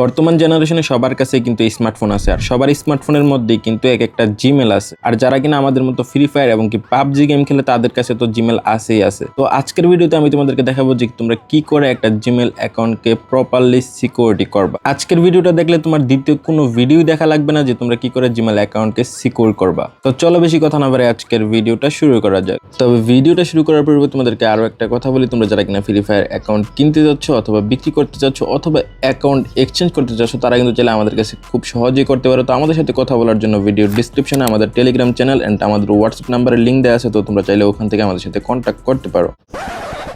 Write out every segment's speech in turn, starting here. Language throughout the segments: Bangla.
বর্তমান জেনারেশনে সবার কাছে কিন্তু স্মার্টফোন আছে, আর সবার স্মার্টফোনের মধ্যেই কিন্তু এক একটা জিমেল আছে। আর যারা কিনা আমাদের মতো ফ্রি ফায়ার এবং কি পাবজি গেম খেলে তাদের কাছে তো জিমেল আছেই আছে। তো আজকের ভিডিওতে আমি তোমাদেরকে দেখাবো যে তোমরা কি করে একটা জিমেল অ্যাকাউন্টকে প্রপারলি সিকিউরিটি করবা। আজকের ভিডিওটা দেখলে তোমার দ্বিতীয় কোনো ভিডিও দেখা লাগবে না যে তোমরা কি করে জিমেল অ্যাকাউন্টকে সিকিউর করবা। তো চলো বেশি কথা না বারে আজকের ভিডিওটা শুরু করা যাক। তবে ভিডিওটা শুরু করার পূর্বে তোমাদেরকে আরও একটা কথা বলি, তোমরা যারা কিনা ফ্রি ফায়ার অ্যাকাউন্ট কিনতে যাচ্ছ অথবা বিক্রি করতে চাচ্ছ অথবা অ্যাকাউন্ট এক্সচেঞ্জ করতে চাচ্ছ তারা কিন্তু চাইলে আমাদের কাছে খুব সহজেই করতে পারো। তো আমাদের সাথে কথা বলার জন্য ভিডিও ডিসক্রিপশনে আমাদের টেলিগ্রাম চ্যানেল অ্যান্ড আমাদের হোয়াটসঅ্যাপ নাম্বারের লিঙ্ক দেওয়া আছে, তো তোমরা চাইলে ওখান থেকে আমাদের সাথে কন্ট্যাক্ট করতে পারো।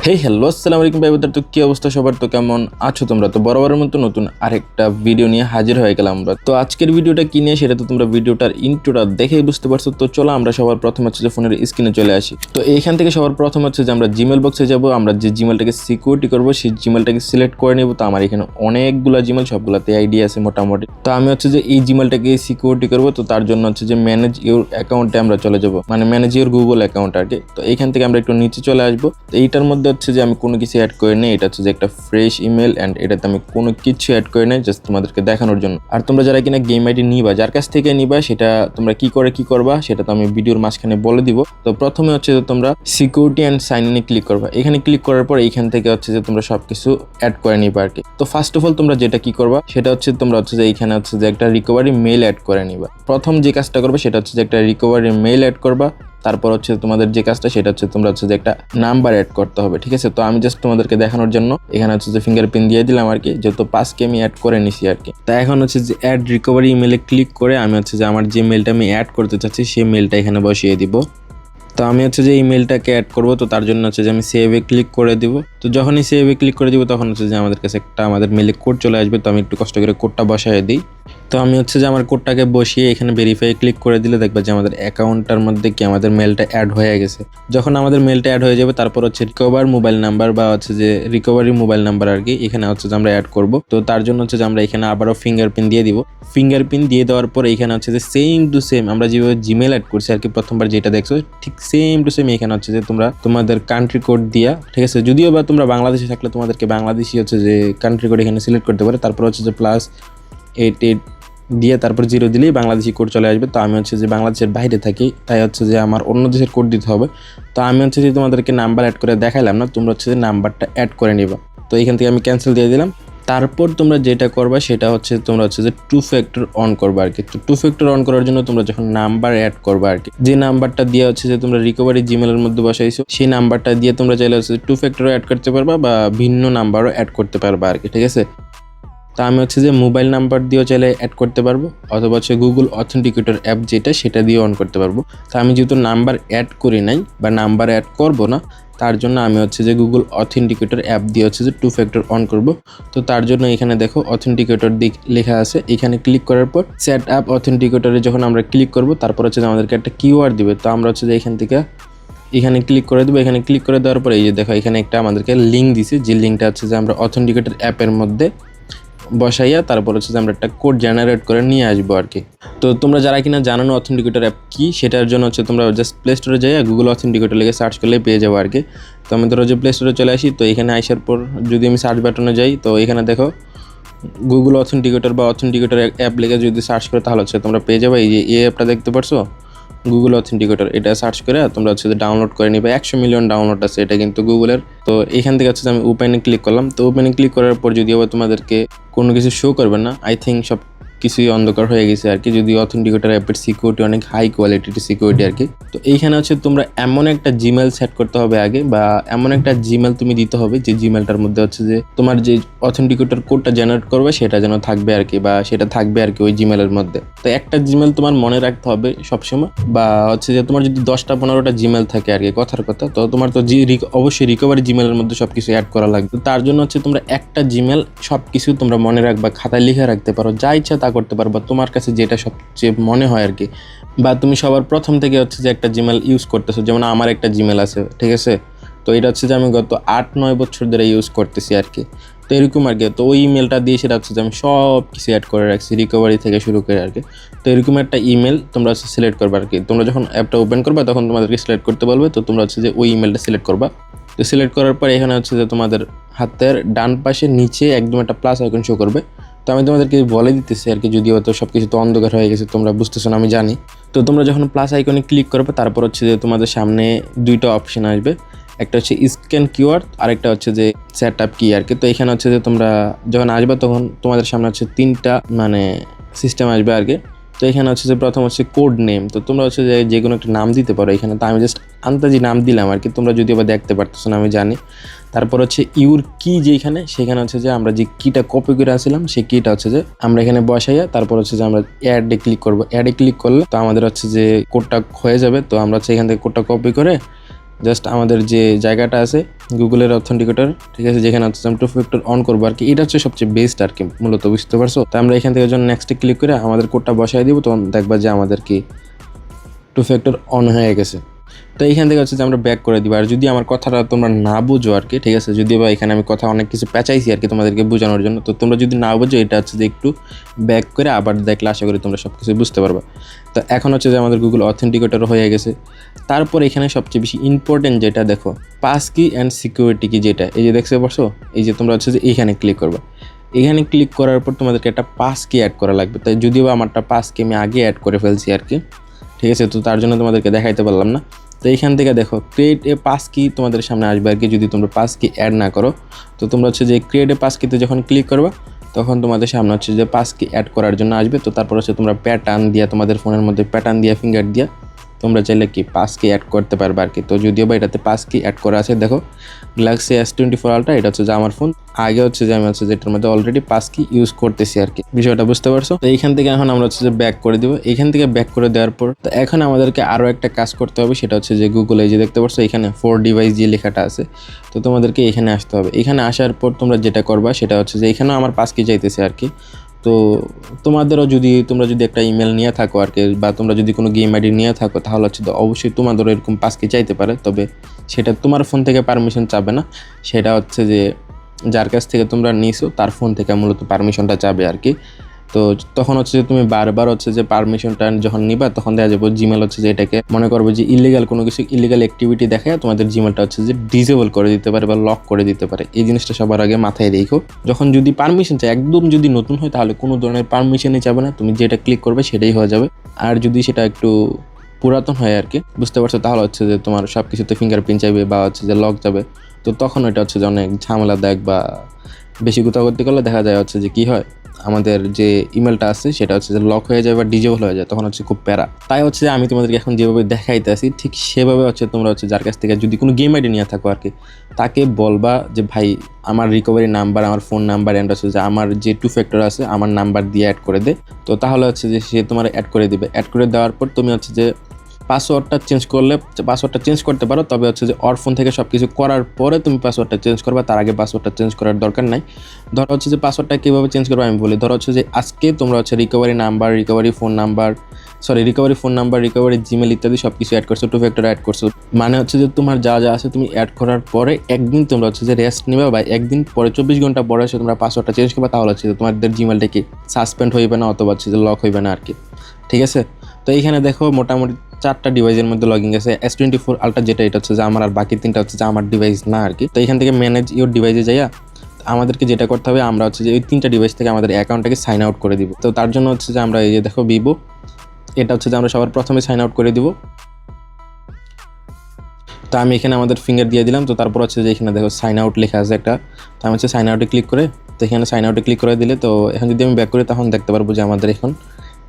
হে হ্যালো আসসালামু আলাইকুম ভাই তো কি অবস্থা সবার? তো কেমন আছো তোমরা? তো বরাবরের মতো নতুন আরেকটা ভিডিও নিয়ে হাজির হয়ে গেলাম আমরা। তো আজকের ভিডিওটা কি নিয়ে, সেটা তো তোমরা ভিডিওটার ইন্ট্রোটা দেখেই বুঝতে পারছ। তো চলো আমরা সবার প্রথম হচ্ছে যে ফোনের স্ক্রিনে চলে আসি। তো এইখান থেকে সবার প্রথম হচ্ছে যে আমরা জিমেল বক্সে যাব। আমরা যে জিমেলটাকে সিকিউরিটি করব, সেই জিমেলটাকে সিলেক্ট করে নেব। তো আমার এখানে অনেকগুলো জিমেল সবগুলোতে আইডি আছে মোটামুটি। তো আমি হচ্ছে যে এই জিমেলটাকে সিকিউরিটি করব, তো তার জন্য হচ্ছে যে ম্যানেজ ইউর অ্যাকাউন্টে আমরা চলে যাব। মানে ম্যানেজ ইউর গুগল অ্যাকাউন্ট আর কি তো এইখান থেকে আমরা একটু নিচে চলে আসব। তো এইটার মধ্যে হচ্ছে যে আমি কোনো কিছু অ্যাড করে নেই। এটা হচ্ছে যে একটা ফ্রেশ ইমেল অ্যান্ড এটাতে আমি কোনো কিছু অ্যাড করে নেই জাস্ট তোমাদেরকে দেখানোর জন্য। আর তোমরা যারা কিনা গেম আইডি নিবা, যার কাছ থেকে নিবা, সেটা তোমরা কি করে কি করবা, সেটা তো আমি ভিডিওর মাঝখানে বলে দিব। তো প্রথমে হচ্ছে যে তোমরা সিকিউরিটি অ্যান্ড সাইন ইনে ক্লিক করবা। এখানে ক্লিক করার পর এইখান থেকে হচ্ছে যে তোমরা সব কিছু অ্যাড করে নিবা আর কি তো ফার্স্ট অফ অল তোমরা যেটা কি করবা সেটা হচ্ছে তোমরা হচ্ছে যে এইখানে হচ্ছে যে একটা রিকভারি মেল অ্যাড করে নিবা। প্রথম যে কাজটা করবে সেটা হচ্ছে যে একটা রিকভারি মেল অ্যাড করবা, তারপর হচ্ছে তোমাদের যে কাজটা সেটা হচ্ছে তোমরা হচ্ছে যে একটা নাম্বার অ্যাড করতে হবে, ঠিক আছে? তো আমি জাস্ট তোমাদেরকে দেখানোর জন্য এখানে হচ্ছে যে ফিঙ্গারপ্রিন্ট দিয়ে দিলাম আর কি, যেহেতু পাঁচকে আমি অ্যাড করে নিছি আর কি। তা এখন হচ্ছে যে অ্যাড রিকভারি ইমেলে ক্লিক করে আমি হচ্ছে যে আমার যে মেলটা আমি অ্যাড করতে চাচ্ছি, সেই মেলটা এখানে বসিয়ে দিব। তো আমি হচ্ছে যে ইমেলটাকে অ্যাড করব, তো তার জন্য হচ্ছে যে আমি সেভে ক্লিক করে দিব। তো যখনই সেভে ক্লিক করে দিব, তখন হচ্ছে যে আমাদের কাছে একটা আমাদের মেলে কোড চলে আসবে, তো আমি একটু কষ্ট করে কোডটা বসায় দিই। তো আমি হচ্ছে যে আমার কোডটাকে বসিয়ে এখানে ভেরিফাই ক্লিক করে দিলে দেখবে যে আমাদের অ্যাকাউন্টটার মধ্যে কি আমাদের মেলটা অ্যাড হয়ে গেছে। যখন আমাদের মেলটা অ্যাড হয়ে যাবে, তারপর হচ্ছে রিকভার মোবাইল নাম্বার বা হচ্ছে যে রিকভারি মোবাইল নাম্বার আর কি, এখানে হচ্ছে যে আমরা অ্যাড করব। তো তার জন্য হচ্ছে যে আমরা এখানে আবারও ফিঙ্গারপ্রিন্ট দিয়ে দিব। ফিঙ্গারপ্রিন্ট দিয়ে দেওয়ার পর এখানে হচ্ছে যে সেম টু সেম আমরা যেভাবে জিমেল অ্যাড করছি আর কি, প্রথমবার যেটা দেখছ, ঠিক সেম টু সেম এখানে হচ্ছে যে তোমরা তোমাদের কান্ট্রি কোড দিয়া, ঠিক আছে? যদিও বা তোমরা বাংলাদেশে থাকলে তোমাদেরকে বাংলাদেশি হচ্ছে যে কান্ট্রি কোড এখানে সিলেক্ট করতে পারে, তারপর হচ্ছে যে প্লাস এইট এইট দিয়ে তারপর জিরো দিলেই বাংলাদেশি কোড চলে আসবে। তো আমি হচ্ছে যে বাংলাদেশের বাইরে থাকি, তাই হচ্ছে যে আমার অন্য দেশের কোড দিতে হবে। তো আমি হচ্ছে যে তোমাদেরকে নাম্বার অ্যাড করে দেখাইলাম না, তোমরা হচ্ছে যে নাম্বারটা অ্যাড করে নিবা। তো এখান থেকে আমি ক্যান্সেল দিয়ে দিলাম। তারপর তোমরা যেটা করবা, সেটা হচ্ছে তোমরা হচ্ছে যে টু ফ্যাক্টর অন করবা আর কি তো টু ফ্যাক্টর অন করার জন্য তোমরা যখন নাম্বার অ্যাড করবা আর কি যে নাম্বারটা দিয়ে হচ্ছে যে তোমরা রিকভারি জিমেলের মধ্যে বসাইছো, সেই নাম্বারটা দিয়ে তোমরা চাইলে হচ্ছে টু ফ্যাক্টরও অ্যাড করতে পারবা বা ভিন্ন নাম্বারও অ্যাড করতে পারবা আর কি ঠিক আছে? তা আমি হচ্ছে যে মোবাইল নাম্বার দিয়েও চাইলে অ্যাড করতে পারব, অথবা হচ্ছে গুগল অথেন্টিকেটর অ্যাপ যেটা সেটা দিয়ে অন করতে পারব। তা আমি যেহেতু নাম্বার অ্যাড করি নাই বা নাম্বার অ্যাড করব না, তার জন্য আমি হচ্ছে যে গুগল অথেন্টিকেটর অ্যাপ দিয়ে হচ্ছে যে টু ফ্যাক্টর অন করব। তো তার জন্য এখানে দেখো অথেন্টিকেটর দিক লেখা আছে, এখানে ক্লিক করার পর সেট অ্যাপ অথেন্টিকেটরে যখন আমরা ক্লিক করব, তারপর হচ্ছে যে আমাদেরকে একটা কিউআর দিবে। তো আমরা হচ্ছে যে এখান থেকে এখানে ক্লিক করে দেবো, এখানে ক্লিক করে দেওয়ার পরে এই যে দেখো এখানে একটা আমাদেরকে লিঙ্ক দিছে, যে লিঙ্কটা হচ্ছে যে আমরা অথেন্টিকেটর অ্যাপের মধ্যে বসাইয়া তারপর হচ্ছে যে আমরা একটা কোড জেনারেট করে নিয়ে আসব আর কি। তো তোমরা যারা কিনা জানো না অথেন্টিকেটর অ্যাপ কী, সেটার জন্য হচ্ছে তোমরা জাস্ট প্লে স্টোরে যাই গুগল অথেন্টিকেটর লেগে সার্চ করলে পেয়ে যাব আর কি। তো আমি ধরো যে প্লে স্টোরে চলে আসি, তো এখানে আসার পর যদি আমি সার্চ বাটনে যাই, তো এখানে দেখো গুগল অথেন্টিকেটর বা অথেন্টিকেটর অ্যাপ লেগে যদি সার্চ করে, তাহলে হচ্ছে তোমরা পেয়ে যাবে। এই যে এই অ্যাপটা দেখতে পারছ? গুগল অথেন্টিকেটর এটা সার্চ করে তোমরা হচ্ছে ডাউনলোড করে নিবে। একশো মিলিয়ন ডাউনলোড আছে এটা কিন্তু গুগলের তো এখান থেকে হচ্ছে আমি ওপেনে ক্লিক করলাম। তো ওপেনে ক্লিক করার পর যদি আবার তোমাদেরকে কোনো কিছু শো করবে না আই থিঙ্ক সব কিছুই অন্ধকার হয়ে গেছে আর কি যদি অথেন্টিকেটর অ্যাপের সিকিউরিটি অনেক হাই কোয়ালিটির সিকিউরিটি আর কি। তো এইখানে হচ্ছে তোমরা এমন একটা জিমেল সেট করতে হবে আগে বা এমন একটা জিমেল তুমি দিতে হবে যে জিমেলটার মধ্যে হচ্ছে যে তোমার যে অথেন্টিকেটর কোডটা জেনারেট করবে সেটা যেন থাকবে আর কি বা সেটা থাকবে আর কি ওই জিমেলের মধ্যে। তো একটা জিমেল তোমার মনে রাখতে হবে সবসময় বা হচ্ছে যে তোমার যদি দশটা পনেরোটা জিমেল থাকে আর কি কথার কথা, তো তোমার তো অবশ্যই রিকভারি জিমেলের মধ্যে সব কিছু অ্যাড করা লাগবে। তার জন্য হচ্ছে তোমরা একটা জিমেল সব কিছু তোমরা মনে রাখবা, খাতায় লিখে রাখতে পারো, যা ইচ্ছা করতে পারো বা তোমার কাছে যেটা সবচেয়ে মনে হয় আর কি। বা তুমি সবার প্রথম থেকে হচ্ছে যে একটা জিমেল ইউজ করতেছো, যেমন আমার একটা জিমেল আছে, ঠিক আছে? তো এটা হচ্ছে যে আমি গত আট নয় বছর ধরে ইউজ করতেছি আর কি। তো এরকম আর কি, তো ওই ইমেলটা দিয়ে সেটা হচ্ছে যে আমি সব কিছু অ্যাড করে রাখছি রিকভারি থেকে শুরু করে আর কি। তো এরকম একটা ইমেল তোমরা হচ্ছে সিলেক্ট করবে আর কি। তোমরা যখন অ্যাপটা ওপেন করবে, তখন তোমাদেরকে সিলেক্ট করতে বলবে, তো তোমরা হচ্ছে যে ওই ইমেলটা সিলেক্ট করবা। তো সিলেক্ট করার পর এখানে হচ্ছে যে তোমাদের হাতের ডান পাশে নিচে একদম একটা প্লাস আইকন শো করবে। তো আমি তোমাদেরকে বলে দিতেছি আর কি, যদিও তো সব কিছু তো অন্ধকার হয়ে গেছে, তোমরা বুঝতেছো না, আমি জানি। তো তোমরা যখন প্লাস আইকনে ক্লিক করবে, তারপর হচ্ছে যে তোমাদের সামনে দুইটা অপশন আসবে। একটা হচ্ছে স্ক্যান কিওয়ার্ড আরেকটা হচ্ছে যে সেট আপ কি আর কি। তো এখানে হচ্ছে যে তোমরা যখন আসবে, তখন তোমাদের সামনে হচ্ছে তিনটা মানে সিস্টেম আসবে আর কি। তো এখানে হচ্ছে যে প্রথম হচ্ছে কোড নেম তো তোমরা হচ্ছে যে যে কোনো একটা নাম দিতে পারো এখানে। তো আমি জাস্ট আন্তাজি নাম দিলাম আর কি, তোমরা যদি আবার দেখতে পারতেছো না, আমি জানি। তারপর হচ্ছে ইউর কি যেখানে সেখানে হচ্ছে যে আমরা যে কিটা কপি করে আসছিলাম, সেই কিটা হচ্ছে যে আমরা এখানে বসাইয়া তারপর হচ্ছে যে আমরা অ্যাডে ক্লিক করব। অ্যাডে ক্লিক করলে তো আমাদের হচ্ছে যে কোডটা হয়ে যাবে। তো আমরা হচ্ছে এখান থেকে কোডটা কপি করে জাস্ট আমাদের যে জায়গাটা আছে গুগলের অথেন্টিকেটর ঠিক আছে, যেখানে হচ্ছে টু ফ্যাক্টর অন করব আর কি, এটা হচ্ছে সবচেয়ে বেস্ট আর কি, মূলত বুঝতে পারছ? তো আমরা এখান থেকে যখন নেক্সটে ক্লিক করে আমাদের কোডটা বসাই দিব, তখন দেখবা যে আমাদের কি টু ফ্যাক্টর অন হয়ে গেছে। তো এইখান থেকে হচ্ছে যে আমরা ব্যাক করে দিব। আর যদি আমার কথাটা তোমরা না বুঝো আর কি ঠিক আছে? যদি বা এখানে আমি কথা অনেক কিছু পেঁচাইছি আর কি তোমাদেরকে বোঝানোর জন্য, তো তোমরা যদি না বুঝো, এটা হচ্ছে যে একটু ব্যাক করে আবার দেখলে আশা করি তোমরা সব কিছু বুঝতে পারবে। তো এখন হচ্ছে যে আমাদের গুগল অথেন্টিকেটর হয়ে গেছে। তারপর এখানে সবচেয়ে বেশি ইম্পর্টেন্ট যেটা দেখো পাস কি অ্যান্ড সিকিউরিটি কি যেটা, এই যে দেখতে পারছ? এই যে তোমরা হচ্ছে যে এইখানে ক্লিক করবে। এখানে ক্লিক করার পর তোমাদেরকে একটা পাস কি অ্যাড করা লাগবে। তাই যদিও আমারটা পাস কি আমি আগে অ্যাড করে ফেলছি আর কি ঠিক আছে? তো তার জন্য তোমাদেরকে দেখাইতে পারলাম না। তো এইখান থেকে দেখো ক্রিয়েট এ পাস কি তোমাদের সামনে আসবে আর কি যদি তোমরা পাস কি অ্যাড না করো। তো তোমরা হচ্ছে যে ক্রিয়েট এ পাস কিতে যখন ক্লিক করবা, তখন তোমাদের সামনে হচ্ছে যে পাস কি অ্যাড করার জন্য আসবে। তো তারপর হচ্ছে তোমরা প্যাটার্ন দিয়া, তোমাদের ফোনের মধ্যে প্যাটার্ন দিয়া ফিঙ্গার দিয়া, তোমরা চাইলে কি পাস কি অ্যাড করতে পারবে আর কি। তো যদিও বা এটাতে পাস কি অ্যাড করা আছে, দেখো Galaxy S twenty four ultra এটা হচ্ছে যে আমার ফোন আগে হচ্ছে যে আমি হচ্ছে যে এটার মধ্যে অলরেডি পাস কি ইউজ করতেছি আর কি। বিষয়টা বুঝতে পারছ? তো এইখান থেকে এখন আমরা হচ্ছে যে ব্যাক করে দিব। এইখান থেকে ব্যাক করে দেওয়ার পর তো এখন আমাদেরকে আরও একটা কাজ করতে হবে, সেটা হচ্ছে যে গুগলে যে দেখতে পাচ্ছ এখানে ফোর ডিভাইস যে লেখাটা আছে, তো তোমাদেরকে এখানে আসতে হবে। এখানে আসার পর তোমরা যেটা করবা, সেটা হচ্ছে যে এখানেও আমার পাস কি চাইতেছে আর কি। তো তোমাদেরও যদি, তোমরা যদি একটা ইমেল নিয়ে থাকো আর কি, বা তোমরা যদি কোনো গেম আইডি নিয়ে থাকো, তাহলে হচ্ছে তো অবশ্যই তোমাদেরও এরকম পাসকে চাইতে পারে। তবে সেটা তোমার ফোন থেকে পারমিশন চাবে না। সেটা হচ্ছে যে, যার কাছ থেকে তোমরা নিছো, তার ফোন থেকে মূলত পারমিশনটা চাবে আর কি। তো তখন হচ্ছে যে তুমি বারবার হচ্ছে যে পারমিশনটা যখন নিবা, তখন দেখা যাবে জিমেল হচ্ছে যে এটাকে মনে করব যে ইলিগাল কোনো কিছু ইলিগাল অ্যাক্টিভিটি দেখায় তোমাদের জিমেলটা হচ্ছে যে ডিসেবল করে দিতে পারে বা লক করে দিতে পারে। এই জিনিসটা সবার আগে মাথায় রেখো। যখন যদি পারমিশন চাই, একদম যদি নতুন হয়, তাহলে কোনো ধরনের পারমিশনই চাবে না। তুমি যেটা ক্লিক করবে সেটাই হয়ে যাবে। আর যদি সেটা একটু পুরাতন হয় আর কি, বুঝতে পারছ, তাহলে হচ্ছে যে তোমার সব কিছুতে ফিঙ্গারপ্রিন্ট চাইবে বা হচ্ছে যে লক যাবে। তো তখন এটা হচ্ছে যে অনেক ঝামেলা দেখ বা বেশি করতে করলে দেখা যায় হচ্ছে যে কী হয় আমাদের যে ইমেলটা আছে, সেটা হচ্ছে যে লক হয়ে যায় বা ডিজেবল হয়ে যায়, তখন হচ্ছে খুব প্যারা। তাই হচ্ছে যে আমি তোমাদেরকে এখন যেভাবে দেখাইতে আসি ঠিক সেভাবে হচ্ছে তোমরা হচ্ছে যার কাছ থেকে যদি কোনো গেম আইডি নিয়ে থাকো আর কি তাকে বলবা যে, ভাই, আমার রিকভারি নাম্বার আমার ফোন নাম্বার অ্যান্ড হচ্ছে যে আমার যে টু ফ্যাক্টর আছে, আমার নাম্বার দিয়ে অ্যাড করে দে। তো তাহলে হচ্ছে যে সে তোমার অ্যাড করে দিবে। অ্যাড করে দেওয়ার পর তুমি হচ্ছে যে পাসওয়ার্ডটা চেঞ্জ করলে পাসওয়ার্ডটা চেঞ্জ করতে পারো, তবে হচ্ছে যে অর ফোন থেকে সব কিছু করার পরে তুমি পাসওয়ার্ডটা চেঞ্জ করবে, তার আগে পাসওয়ার্ডটা চেঞ্জ করার দরকার নাই। ধরো হচ্ছে যে পাসওয়ার্ডটা কীভাবে চেঞ্জ করবে আমি বলি, ধরো হচ্ছে যে আজকে তোমরা হচ্ছে recovery number recovery phone number sorry recovery phone number recovery Gmail ইত্যাদি সব কিছু অ্যাড করছ টু ফ্যাক্টর অ্যাড করছ। মানে হচ্ছে যে তোমার যা যা আছে তুমি অ্যাড করার পরে একদিন তোমরা হচ্ছে যে রেস্ট নেবে বা একদিন পরে চব্বিশ ঘণ্টা পরে হচ্ছে তোমরা পাসওয়ার্ডটা চেঞ্জ করবে, তাহলে হচ্ছে যে তোমাদের জিমেলটা কি সাসপেন্ড হইবে না অথবা হচ্ছে যে লক হইবে না আর কি ঠিক আছে? তো এইখানে দেখো মোটামুটি চারটা ডিভাইসের মধ্যে লগিং আছে। এস টোয়েন্টি ফোর আলট্রা যেটা, এটা হচ্ছে যে আমার আর বাকি তিনটা হচ্ছে যে আমার ডিভাইস না আর কি। তো এখান থেকে ম্যানেজ ইউর ডিভাইসে যাইয়া আমাদেরকে যেটা করতে হবে, আমরা হচ্ছে যে ওই তিনটা ডিভাইস থেকে আমাদের অ্যাকাউন্টটাকে সাইন আউট করে দিব। তো তার জন্য হচ্ছে যে আমরা এই যে দেখো ভিভো এটা হচ্ছে যে আমরা সবার প্রথমে সাইন আউট করে দিব। তো আমি এখানে আমাদের ফিঙ্গার দিয়ে দিলাম, তো তারপর হচ্ছে যে এখানে দেখো সাইন আউট লেখা আছে একটা। তো আমি হচ্ছে সাইন আউটে ক্লিক করে, তো এখানে সাইন আউটে ক্লিক করে দিলে, তো এখন যদি আমি ব্যাক করি, তখন দেখতে পারব যে আমাদের এখন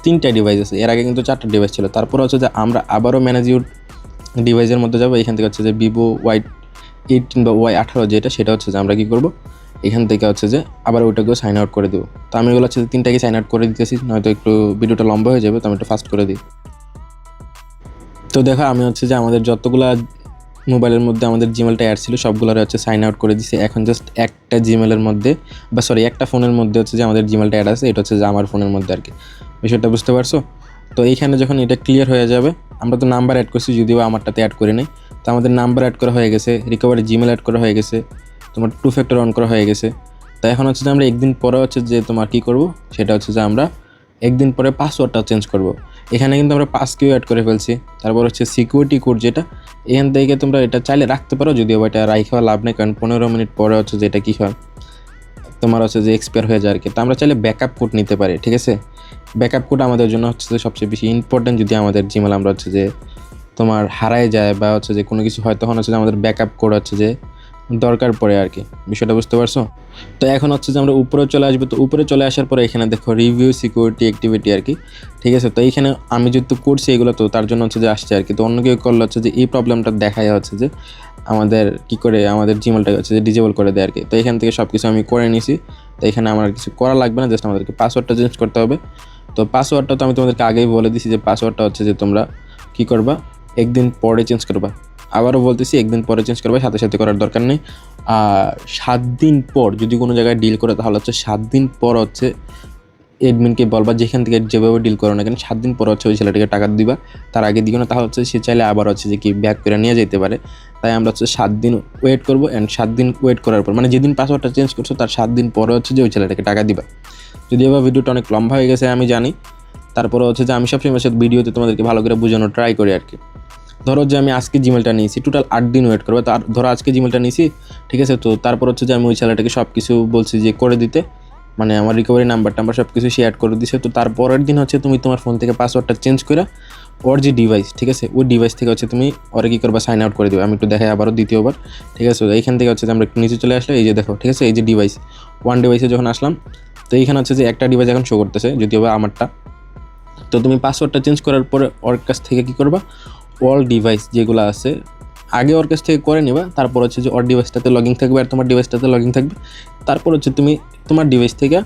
তিনটা ডিভাইস আছে। এর আগে কিন্তু চারটা ডিভাইস ছিল। তারপর হচ্ছে যে আমরা আবারও ম্যানেজ ইউর ডিভাইসের মধ্যে যাব। এখান থেকে হচ্ছে যে ভিভো ওয়াই এইটিন বা ওয়াই আঠারো যেটা, সেটা হচ্ছে যে আমরা কী করব? এখান থেকে হচ্ছে যে আবার ওইটাকেও সাইন আউট করে দেবো। তো আমি এগুলো হচ্ছে তিনটাকে সাইন আউট করে দিতেছি, নয়তো একটু ভিডিওটা লম্বা হয়ে যাবে, তো আমি একটু ফাস্ট করে দিই। তো দেখো, আমি হচ্ছে যে আমাদের যতগুলা মোবাইলের মধ্যে আমাদের জিমেলটা অ্যাড ছিল, সবগুলোর হচ্ছে সাইন আউট করে দিছি। এখন জাস্ট একটা জিমেলের মধ্যে, বা সরি একটা ফোনের মধ্যে হচ্ছে যে আমাদের জিমেলটা অ্যাড আছে, এটা হচ্ছে যে আমার ফোনের মধ্যে আর কি বিষয়টা বুঝতে পারছ? তো এইখানে যখন এটা ক্লিয়ার হয়ে যাবে, আমরা তো নাম্বার অ্যাড করছি, যদিও আমারটাতে অ্যাড করে নেই। তো আমাদের নাম্বার অ্যাড করা হয়ে গেছে রিকভারি জিমেল অ্যাড করা হয়ে গেছে, তোমার টু ফ্যাক্টর অন করা হয়ে গেছে। তো এখন হচ্ছে যে আমরা একদিন পরে হচ্ছে যে তোমার কী করব, সেটা হচ্ছে যে আমরা একদিন পরে পাসওয়ার্ডটা চেঞ্জ করব। এখানে কিন্তু আমরা পাস কিউ অ্যাড করে ফেলছি। তারপর হচ্ছে সিকিউরিটি কোড যেটা, এখান থেকে তোমরা এটা চাইলে রাখতে পারো, যদিও এটা রাইখা লাভ নেই, কারণ পনেরো মিনিট পরে হচ্ছে যে এটা কী হয়, তোমার হচ্ছে যে এক্সপায়ার হয়ে যায় আর কি। তো আমরা চাইলে ব্যাকআপ কোড নিতে পারি, ঠিক আছে? ব্যাকআপ কোড আমাদের জন্য হচ্ছে যে সবচেয়ে বেশি ইম্পর্টেন্ট যদি আমাদের জিমেল আমরা হচ্ছে যে তোমার হারায় যায় বা হচ্ছে যে কোনো কিছু হয়, তখন হচ্ছে যে আমাদের ব্যাকআপ কোড হচ্ছে যে দরকার পড়ে আর কি, বিষয়টা বুঝতে পারছ? তো এখন হচ্ছে যে আমরা উপরে চলে আসব, তো উপরে চলে আসার পরে এখানে দেখো রিভিউ সিকিউরিটি অ্যাক্টিভিটি আর কি, ঠিক আছে? তো এইখানে আমি যেহেতু করছি এগুলো, তো তার জন্য হচ্ছে যে আসছে আর কি। তো অন্য কেউ করলে হচ্ছে যে এই প্রবলেমটা দেখাই হচ্ছে যে আমাদের কি করে, আমাদের জিমেলটা হচ্ছে যে ডিজেবল করে দেয় আর কি। তো এখান থেকে সব কিছু আমি করে নিছি, তো এখানে আমার কিছু করা লাগবে না জাস্ট আমাদেরকে পাসওয়ার্ডটা চেঞ্জ করতে হবে। তো পাসওয়ার্ডটা তো আমি তোমাদেরকে আগেই বলে দিছি যে পাসওয়ার্ডটা হচ্ছে যে তোমরা কি করবা, একদিন পরে চেঞ্জ করবা। আবারও বলতেছি, একদিন পরে চেঞ্জ করবে, সাথে সাথে করার দরকার নেই। আর সাত দিন পর যদি কোনো জায়গায় ডিল করে, তাহলে হচ্ছে সাত দিন পর হচ্ছে এডমিনকে বলবা যেখান থেকে যেভাবে ডিল করো না কেন, সাত দিন পর হচ্ছে ওই ছেলেটাকে টাকা দিবা। তার আগে দিও না, তাহলে হচ্ছে সে চাইলে আবার হচ্ছে যে কি ব্যাক করে নিয়ে যেতে পারে। তাই আমরা হচ্ছে সাত দিন ওয়েট করব অ্যান্ড সাত দিন ওয়েট করার পর মানে যেদিন পাসওয়ার্ডটা চেঞ্জ করছ, তার সাত দিন পরে হচ্ছে যে ওই ছেলেটাকে টাকা দিবা। যদিও বা ভিডিওটা অনেক লম্বা হয়ে গেছে, আমি জানি। তারপরে হচ্ছে যে আমি সবসময় ভিডিওতে তোমাদেরকে ভালো করে বোঝানোর ট্রাই করি আর কি। ধরো যে আমি আজকে জিমেলটা নিয়েছি টোটাল আট দিন ওয়েট করব। তার, ধরো আজকে জিমেলটা নিয়েছি, ঠিক আছে? তো তারপর হচ্ছে যে আমি ওই ছেলেটাকে সব কিছু বলছি যে করে দিতে। মানে আমার রিকভারি নাম্বার টাম্বার সব কিছু শেয়ার করে দিছে। তো তারপরের দিন হচ্ছে তুমি তোমার ফোন থেকে পাসওয়ার্ডটা চেঞ্জ করে ওর যে ডিভাইস ঠিক আছে? ওই ডিভাইস থেকে হচ্ছে তুমি ওরে কী করবা সাইন আউট করে দেবে। আমি একটু দেখাই আবারও দ্বিতীয়বার, ঠিক আছে? এইখান থেকে হচ্ছে যে আমরা একটু নিচে চলে আসলে, এই যে দেখো, ঠিক আছে? এই যে ডিভাইস ওয়ান ডিভাইসে যখন আসলাম, তো এইখানে হচ্ছে যে একটা ডিভাইস এখন শো করতেছে, যদিও বা আমারটা। তো তুমি পাসওয়ার্ডটা চেঞ্জ করার পরে ওর কাছ থেকে কী করবা? অল ডিভাইস যেগুলো আছে, আগে ওর কাছ থেকে করে নেবা, তারপর হচ্ছে যে ওর ডিভাইসটাতে লগিং থাকবে আর তোমার ডিভাইসটাতে লগিং থাকবে। তারপর হচ্ছে তুমি তোমার ডিভাইস থেকে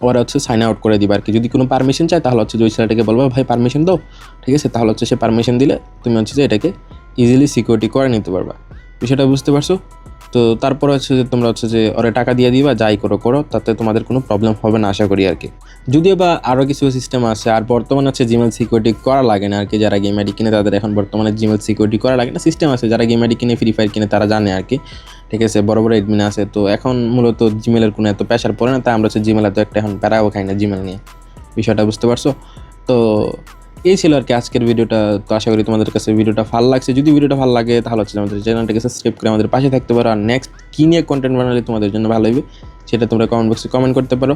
ওরা হচ্ছে সাইন আউট করে দিবা আর কি যদি কোনো পারমিশন চায়, তাহলে হচ্ছে যে ওই ছেলেটাকে বলব, ভাই পারমিশন দাও। ঠিক আছে? তাহলে হচ্ছে সে পারমিশন দিলে তুমি হচ্ছে যে এটাকে ইজিলি সিকিউরিটি করে নিতে পারবা। বিষয়টা বুঝতে পারছ? তো তারপর হচ্ছে যে তোমরা হচ্ছে যে ওরা টাকা দিয়ে দিবা, যাই করো করো, তাতে তোমাদের কোনো প্রবলেম হবে না আশা করি আর কি। যদিও বা আরও কিছু সিস্টেম আছে, আর বর্তমানে হচ্ছে জিমেল সিকিউরিটি করা লাগে না আর কি, যারা গেম আইডি কিনে তাদের এখন বর্তমানে জিমেল সিকিউরিটি করা লাগে না। সিস্টেম আছে, যারা গেম আইডি কিনে ফ্রি ফায়ার কিনে, তারা জানে আর কি। ঠিক আছে, বড় বড় এডমিন আছে, তো এখন মূলত জিমেলের কোনো এত প্রেশার পড়ে না, তাই আমরা হচ্ছে জিমেল এত একটা এখন প্যারাও খাই না জিমেল নিয়ে। বিষয়টা বুঝতে পারছ? তো এই ছিল আর কি আজকের ভিডিওটা। তো আশা করি তোমাদের কাছে ভিডিওটা ভালো লাগছে। যদি ভিডিওটা ভালো লাগে, তাহলে হচ্ছে আমাদের চ্যানেলটাকে সাবস্ক্রাইব করে আমাদের পাশে থাকতে পারো। আর নেক্সট কী নিয়ে কন্টেন্ট বানালে তোমাদের জন্য ভালো হবে, সেটা তোমরা কমেন্ট বক্সে কমেন্ট করতে পারো।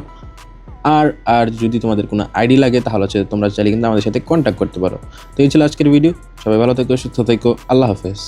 আর আর যদি তোমাদের কোনো আইডি লাগে, তাহলে হচ্ছে তোমরা চাইলে কিন্তু আমাদের সাথে কন্ট্যাক্ট করতে পারো। তো এই ছিল আজকের ভিডিও সবাই ভালো থেকো, সুস্থ থেকো। আল্লাহ হাফেজ।